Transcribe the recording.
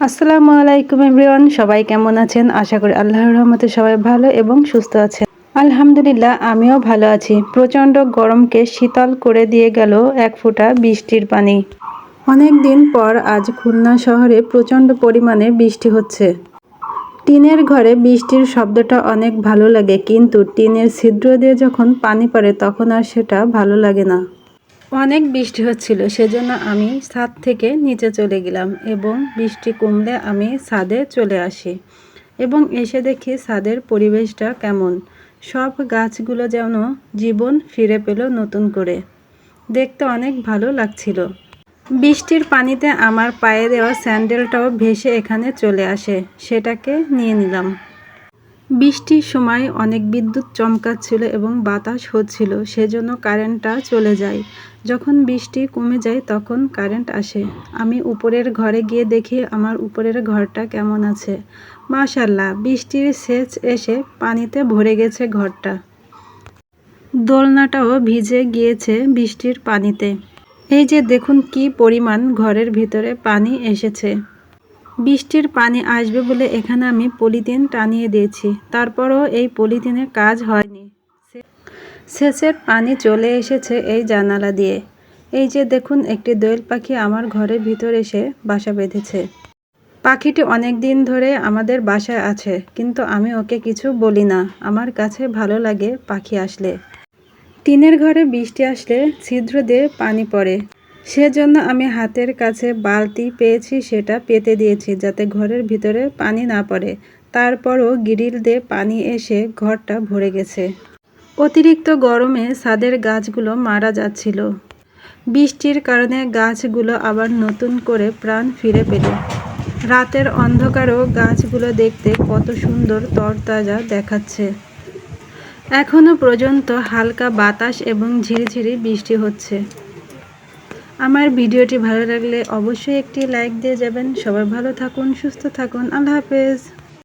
আসসালামু আলাইকুম এভরিওয়ান, সবাই কেমন আছেন? আশা করি আল্লাহর রহমতে সবাই ভালো এবং সুস্থ আছেন। আলহামদুলিল্লাহ, আমিও ভালো আছি। প্রচণ্ড গরমকে শীতল করে দিয়ে গেল এক ফোঁটা বৃষ্টির পানি। অনেক দিন পর আজ খুলনা শহরে প্রচণ্ড পরিমাণে বৃষ্টি হচ্ছে। টিনের ঘরে বৃষ্টির শব্দটা অনেক ভালো লাগে, কিন্তু টিনের ছিদ্র দিয়ে যখন পানি পড়ে, তখন আর সেটা ভালো লাগে না। অনেক বৃষ্টি হচ্ছিল, সেজন্য আমি ছাদ থেকে নিচে চলে গেলাম এবং বৃষ্টি কমলে আমি ছাদে চলে আসি এবং এসে দেখি ছাদের পরিবেশটা কেমন। সব গাছগুলো যেন জীবন ফিরে পেল নতুন করে। দেখতে অনেক ভালো লাগছিল। বৃষ্টির পানিতে আমার পায়ে দেওয়া স্যান্ডেলটাও ভেসে এখানে চলে আসে, সেটাকে নিয়ে নিলাম। বৃষ্টির সময় অনেক বিদ্যুৎ চমকাচ্ছিল এবং বাতাস হচ্ছিল, সেজন্য কারেন্টটা চলে যায়। যখন বৃষ্টি কমে যায় তখন কারেন্ট আসে। আমি উপরের ঘরে গিয়ে দেখি আমার উপরের ঘরটা কেমন আছে। মাশাল্লাহ বৃষ্টির সেচ এসে পানিতে ভরে গেছে ঘরটা। দোলনাটাও ভিজে গিয়েছে বৃষ্টির পানিতে। এই যে দেখুন কি পরিমাণ ঘরের ভিতরে পানি এসেছে। বৃষ্টির পানি আসবে বলে এখানে আমি পলিথিন টানিয়ে দিয়েছি। তারপরও এই পলিথিনের কাজ হয়নি। সেচের পানি চলে এসেছে এই জানালা দিয়ে। এই যে দেখুন, একটি দোয়েল পাখি আমার ঘরের ভিতর এসে বাসা বেঁধেছে। পাখিটি অনেক দিন ধরে আমাদের বাসায় আছে, কিন্তু আমি ওকে কিছু বলি না। আমার কাছে ভালো লাগে পাখি আসলে। টিনের ঘরে বৃষ্টি আসলে ছিদ্র দিয়ে পানি পড়ে। সেজন্য আমি হাতের কাছে বালতি পেয়েছি, সেটা পেতে দিয়েছি যাতে ঘরের ভিতরে পানি না পড়ে। তারপরও গ্রিল দিয়ে পানি এসে ঘরটা ভরে গেছে। অতিরিক্ত গরমে ছাদের গাছগুলো মারা যাচ্ছিল। বৃষ্টির কারণে গাছগুলো আবার নতুন করে প্রাণ ফিরে পেল। রাতের অন্ধকারও গাছগুলো দেখতে কত সুন্দর তরতাজা দেখাচ্ছে। এখনও পর্যন্ত হালকা বাতাস এবং ঝিরিঝিরি বৃষ্টি হচ্ছে। আমার ভিডিওটি ভালো লাগলে অবশ্যই একটি লাইক দিয়ে যাবেন। সবাই ভালো থাকুন, সুস্থ থাকুন। আল্লাহ হাফেজ।